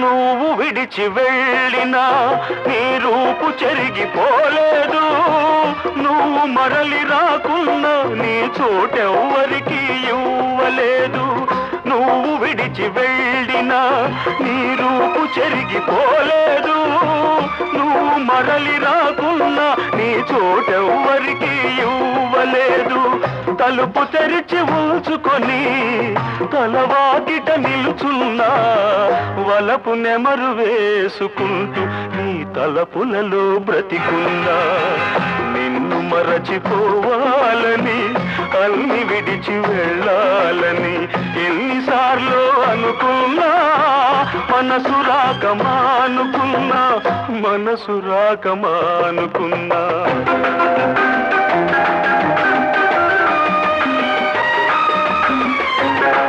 నువ్వు విడిచి వెళ్ళినా నీ రూపు చెరిగిపోలేదు. నువ్వు మరలి రాకున్నా నీ చోటెవ్వరికి ఇవ్వలేదు. నువ్వు విడిచి వెళ్ళినా నీ రూపు చెరిగిపోలేదు. నువ్వు మరలి రాకున్నా నీ చోటెవ్వరికి ఇవ్వలేదు. తలుపు తెరిచి ఉంచుకొని తలవాకిట నిలుచున్నా వలపు నెమరు వేసుకుంటూ నీ తలపులలో బ్రతికున్నా. నిన్ను మరచిపోవాలని అన్ని విడిచి వెళ్ళాలని ఎన్నిసార్లు అనుకున్నా మనసు రాక మానుకున్నా మనసు రాక మానుకున్నా.